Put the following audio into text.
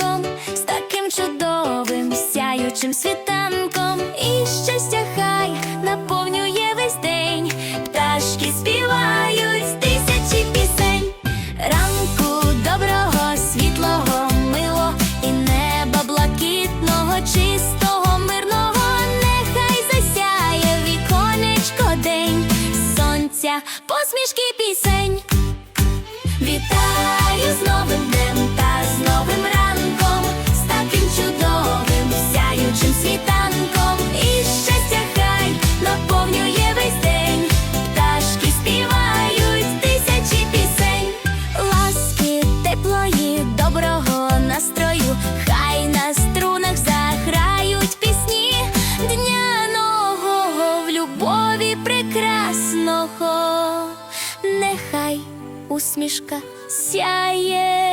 ранком, з таким чудовим, сяючим світанком, і щастя хай наповнює весь день, пташки співають тисячі пісень, ранку доброго, світлого, мило, і неба блакитного, чистого, мирного, нехай засяє віконечко день, сонця, посмішки. Прекрасного. Нехай усмішка сяє.